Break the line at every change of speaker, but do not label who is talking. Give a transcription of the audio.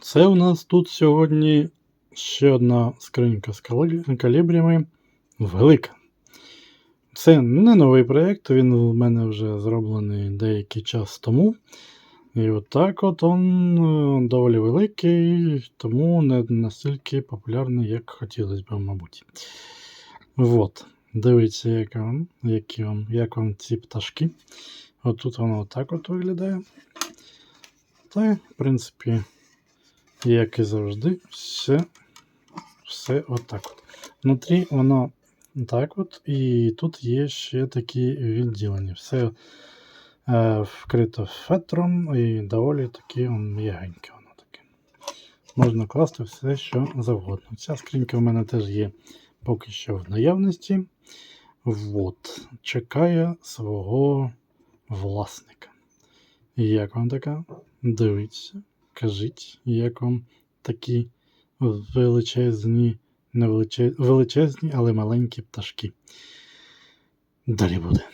Це у нас тут сьогодні ще одна скринька з калібрами. Велика. Це не новий проєкт, він у мене вже зроблений деякий час тому. І отак от он е, доволі великий, тому не настільки популярний, як хотілося б, мабуть. От. Дивіться, як вам, які вам, як вам ці пташки. Отут воно отак от виглядає. Та, в принципі, як і завжди, все, все отак от. Внутрі воно так от, і тут є ще такі відділення. Все е, вкрито фетром і доволі таке м'ягеньке воно таке. Можна класти все, що завгодно. Ця скринька в мене теж є поки що в наявності. Вот. Чекає свого власника. Як вам така? Дивіться, кажіть, як вам такі величезні, не величезні, але маленькі пташки. Далі буде.